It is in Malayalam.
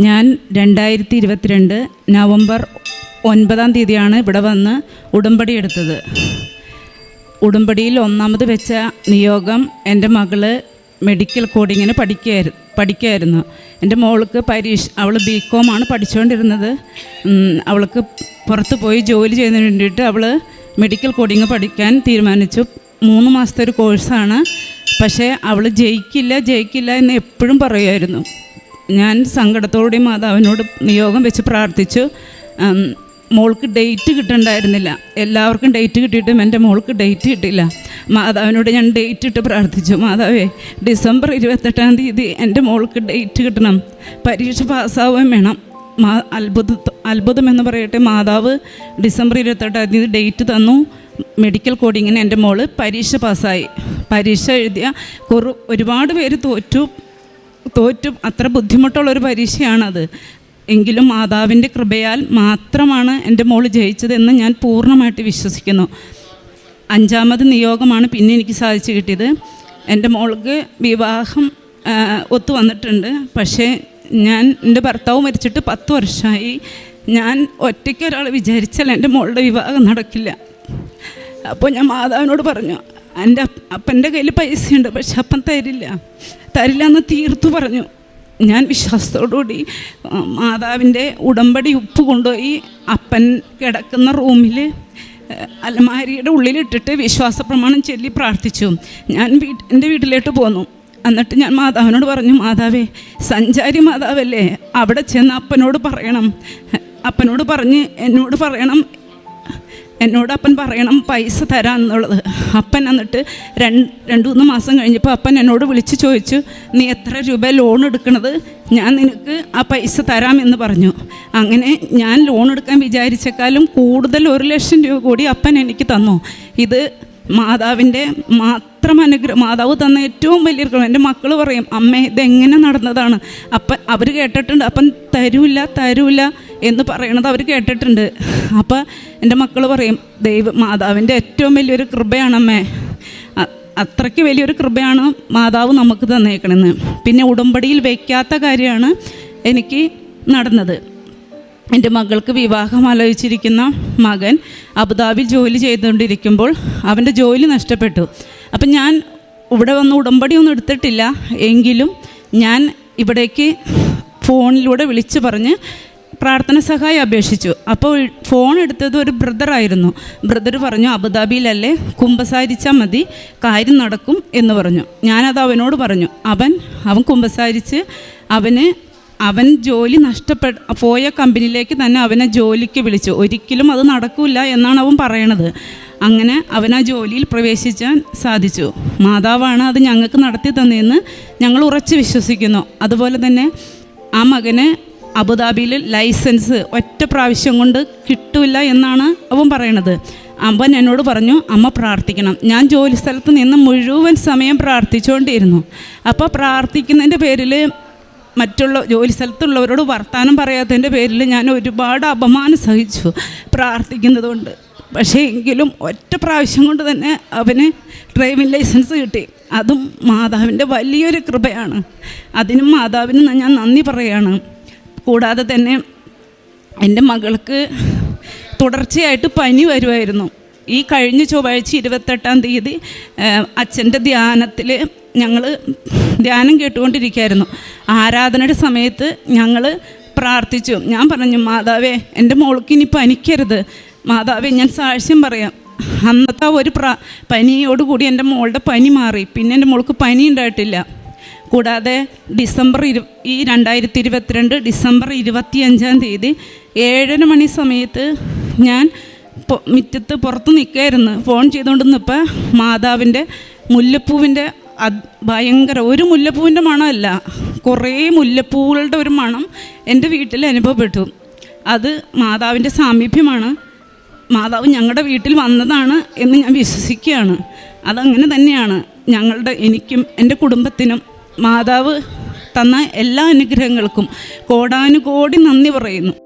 ഞാൻ രണ്ടായിരത്തി ഇരുപത്തിരണ്ട് നവംബർ ഒൻപതാം തീയതിയാണ് ഇവിടെ വന്ന് ഉടമ്പടി എടുത്തത്. ഉടമ്പടിയിൽ ഒന്നാമത് വെച്ച നിയോഗം എന്റെ മകൾ മെഡിക്കൽ കോഡിങ്ങിന് പഠിക്കുകയായിരുന്നു പഠിക്കുകയായിരുന്നു എന്റെ മോൾക്ക് പരീക്ഷ അവൾ ബി ആണ് പഠിച്ചുകൊണ്ടിരുന്നത് അവൾക്ക് പുറത്ത് പോയി ജോലി ചെയ്യുന്നതിന് വേണ്ടിയിട്ട് അവൾ മെഡിക്കൽ കോഡിങ് പഠിക്കാൻ തീരുമാനിച്ചു. മൂന്ന് മാസത്തെ ഒരു കോഴ്സാണ്. പക്ഷേ അവൾ ജയിക്കില്ല ജയിക്കില്ല എന്ന് എപ്പോഴും പറയുമായിരുന്നു. ഞാൻ സങ്കടത്തോടെ മാതാവിനോട് നിയോഗം വെച്ച് പ്രാർത്ഥിച്ചു. മോൾക്ക് ഡേറ്റ് കിട്ടണ്ടായിരുന്നില്ല. എല്ലാവർക്കും ഡേറ്റ് കിട്ടിയിട്ടും എന്റെ മോൾക്ക് ഡേറ്റ് കിട്ടില്ല മാതാവിനോട് ഞാൻ ഡേറ്റ് ഇട്ട് പ്രാർത്ഥിച്ചു. മാതാവേ ഡിസംബർ ഇരുപത്തെട്ടാം തീയതി എന്റെ മോൾക്ക് ഡേറ്റ് കിട്ടണം. പരീക്ഷ പാസ്സാവുകയും വേണം. മാ അത്ഭുത അത്ഭുതം എന്ന് പറയട്ടെ മാതാവ് ഡിസംബർ ഇരുപത്തെട്ടാം തീയതി ഡേറ്റ് തന്നു. മെഡിക്കൽ കോഡിങ്ങിന് എന്റെ മോൾ പരീക്ഷ പാസ്സായി. പരീക്ഷ എഴുതിയ കുറു ഒരുപാട് പേര് തോറ്റു. തോറ്റു അത്ര ബുദ്ധിമുട്ടുള്ളൊരു പരീക്ഷയാണത്. എങ്കിലും മാതാവിന്റെ കൃപയാൽ മാത്രമാണ് എന്റെ മോൾ ജയിച്ചതെന്ന് ഞാൻ പൂർണമായിട്ട് വിശ്വസിക്കുന്നു. അഞ്ചാമത് നിയോഗമാണ് പിന്നെ എനിക്ക് സാധിച്ചു കിട്ടിയത്. എന്റെ മോൾക്ക് വിവാഹം ഒത്തു വന്നിട്ടുണ്ട്. പക്ഷേ ഞാൻ എന്റെ ഭർത്താവ് മരിച്ചിട്ട് പത്ത് വർഷമായി. ഞാൻ ഒറ്റയ്ക്ക് ഒരാൾ വിചാരിച്ചാൽ എന്റെ മോളുടെ വിവാഹം നടക്കില്ല. അപ്പോൾ ഞാൻ മാതാവിനോട് പറഞ്ഞു എന്റെ അപ്പന്റെ കയ്യിൽ പൈസയുണ്ട് പക്ഷെ അപ്പൻ തരില്ല. തരില്ല എന്ന് തീർത്തു പറഞ്ഞു. ഞാൻ വിശ്വാസത്തോടുകൂടി മാതാവിന്റെ ഉടമ്പടി ഉപ്പ് കൊണ്ടുപോയി അപ്പൻ കിടക്കുന്ന റൂമിൽ അലമാരിയുടെ ഉള്ളിലിട്ടിട്ട് വിശ്വാസ പ്രമാണം ചൊല്ലി പ്രാർത്ഥിച്ചു. ഞാൻ വീട്ട് എന്റെ വീട്ടിലോട്ട് പോന്നു. എന്നിട്ട് ഞാൻ മാതാവിനോട് പറഞ്ഞു മാതാവേ സഞ്ചാരി മാതാവല്ലേ അവിടെ ചെന്ന് അപ്പനോട് പറയണം. അപ്പനോട് പറഞ്ഞ് എന്നോട് പറയണം എന്നോട് അപ്പൻ പറയണം പൈസ തരാം എന്നുള്ളത് അപ്പൻ എന്നിട്ട് രണ്ട് രണ്ട് മൂന്ന് മാസം കഴിഞ്ഞപ്പോൾ അപ്പൻ എന്നോട് വിളിച്ച് ചോദിച്ചു നീ എത്ര രൂപ ലോൺ എടുക്കണത്? ഞാൻ നിനക്ക് ആ പൈസ തരാം എന്ന് പറഞ്ഞു. അങ്ങനെ ഞാൻ ലോൺ എടുക്കാൻ വിചാരിച്ചേക്കാളും കൂടുതൽ ഒരു ലക്ഷം രൂപ കൂടി അപ്പൻ എനിക്ക് തന്നു. ഇത് മാതാവിന്റെ മാത്രം അനുഗ്രഹം മാതാവ് തന്ന ഏറ്റവും വലിയ അനുഗ്രഹം. എന്റെ മക്കൾ പറയും അമ്മ ഇതെങ്ങനെ നടന്നതാണ്? അപ്പം അവർ കേട്ടിട്ടുണ്ട് അപ്പം തരൂല തരൂല. എന്ന് പറയണത് അവർ കേട്ടിട്ടുണ്ട്. അപ്പോൾ എന്റെ മക്കൾ പറയും ദൈവ മാതാവിന്റെ ഏറ്റവും വലിയൊരു കൃപയാണമ്മേ. അത്രയ്ക്ക് വലിയൊരു കൃപയാണ് മാതാവ് നമുക്ക് തന്നേക്കണെന്ന്. പിന്നെ ഉടമ്പടിയിൽ വയ്ക്കാത്ത കാര്യമാണ് എനിക്ക് നടന്നത്. എന്റെ മകൾക്ക് വിവാഹം ആലോചിച്ചിരിക്കുന്ന മകൻ അബുദാബിയിൽ ജോലി ചെയ്തുകൊണ്ടിരിക്കുമ്പോൾ അവന്റെ ജോലി നഷ്ടപ്പെട്ടു. അപ്പം ഞാൻ ഇവിടെ വന്ന് ഉടമ്പടി ഒന്നും എടുത്തിട്ടില്ല. എങ്കിലും ഞാൻ ഇവിടേക്ക് ഫോണിലൂടെ വിളിച്ചു പറഞ്ഞ് പ്രാർത്ഥന സഹായം അപേക്ഷിച്ചു. അപ്പോൾ ഫോൺ എടുത്തത് ഒരു ബ്രദറായിരുന്നു ബ്രദർ പറഞ്ഞു അബുദാബിയിലല്ലേ? കുമ്പസാരിച്ചാൽ മതി. കാര്യം നടക്കും എന്ന് പറഞ്ഞു. ഞാനത് അവനോട് പറഞ്ഞു. അവൻ അവൻ കുമ്പസാരിച്ച് അവന് അവൻ ജോലി നഷ്ടപ്പെട്ട പോയ കമ്പനിയിലേക്ക് തന്നെ അവനെ ജോലിക്ക് വിളിച്ചു. ഒരിക്കലും അത് നടക്കില്ല എന്നാണ് അവൻ പറയണത്. അങ്ങനെ അവൻ ആ ജോലിയിൽ പ്രവേശിക്കാൻ സാധിച്ചു. മാതാവാണ് അത് ഞങ്ങൾക്ക് നടത്തി തന്നതെന്ന് ഞങ്ങൾ ഉറച്ചു വിശ്വസിക്കുന്നു. അതുപോലെ തന്നെ ആ മകന് അബുദാബിയിൽ ലൈസൻസ് ഒറ്റ പ്രാവശ്യം കൊണ്ട് കിട്ടില്ല എന്നാണ് അവൻ പറയണത്. അവൻ എന്നോട് പറഞ്ഞു അമ്മ പ്രാർത്ഥിക്കണം. ഞാൻ ജോലി സ്ഥലത്ത് നിന്ന് മുഴുവൻ സമയം പ്രാർത്ഥിച്ചുകൊണ്ടിരുന്നു. അപ്പോൾ പ്രാർത്ഥിക്കുന്നതിന്റെ പേരിൽ മറ്റുള്ള ജോലി സ്ഥലത്തുള്ളവരോട് വർത്തമാനം പറയാത്തതിന്റെ പേരിൽ ഞാൻ ഒരുപാട് അപമാനം സഹിച്ചു പ്രാർത്ഥിക്കുന്നത് കൊണ്ട്. പക്ഷേ എങ്കിലും ഒറ്റ പ്രാവശ്യം കൊണ്ട് തന്നെ അവന് ഡ്രൈവിംഗ് ലൈസൻസ് കിട്ടി. അതും മാതാവിന്റെ വലിയൊരു കൃപയാണ്. അതിനും മാതാവിനും ഞാൻ നന്ദി പറയുകയാണ് കൂടാതെ തന്നെ എന്റെ മകൾക്ക് തുടർച്ചയായിട്ട് പനി വരുമായിരുന്നു. ഈ കഴിഞ്ഞ ചൊവ്വാഴ്ച ഇരുപത്തെട്ടാം തീയതി അച്ഛന്റെ ധ്യാനത്തിൽ ഞങ്ങൾ ധ്യാനം കേട്ടുകൊണ്ടിരിക്കുകയായിരുന്നു. ആരാധനയുടെ സമയത്ത് ഞങ്ങൾ പ്രാർത്ഥിച്ചു. ഞാൻ പറഞ്ഞു മാതാവേ എന്റെ മോൾക്ക് ഇനി പനിക്കരുത്. മാതാവേ ഞാൻ സാക്ഷ്യം പറയാം. അന്നത്തെ ഒരു പ്രാ പനിയോടുകൂടി എന്റെ മോളുടെ പനി മാറി. പിന്നെ എന്റെ മോൾക്ക് പനി ഉണ്ടായിട്ടില്ല. കൂടാതെ ഡിസംബർ ഇരു ഈ രണ്ടായിരത്തി ഇരുപത്തിരണ്ട് ഡിസംബർ ഇരുപത്തിയഞ്ചാം തീയതി ഏഴര മണി സമയത്ത് ഞാൻ മുറ്റത്ത് പുറത്ത് നിൽക്കുകയായിരുന്നു. ഫോൺ ചെയ്തുകൊണ്ട് നിന്നപ്പോൾ മാതാവിന്റെ മുല്ലപ്പൂവിന്റെ അത് ഭയങ്കര ഒരു മുല്ലപ്പൂവിന്റെ മണമല്ല. കുറേ മുല്ലപ്പൂവുകളുടെ ഒരു മണം എന്റെ വീട്ടിൽ അനുഭവപ്പെട്ടു. അത് മാതാവിന്റെ സാമീപ്യമാണ്. മാതാവ് ഞങ്ങളുടെ വീട്ടിൽ വന്നതാണ് എന്ന് ഞാൻ വിശ്വസിക്കുകയാണ്. അതങ്ങനെ തന്നെയാണ് ഞങ്ങളുടെ എനിക്കും എന്റെ കുടുംബത്തിനും മാതാവ് തന്ന എല്ലാ അനുഗ്രഹങ്ങൾക്കും കോടാനുകോടി നന്ദി പറയുന്നു.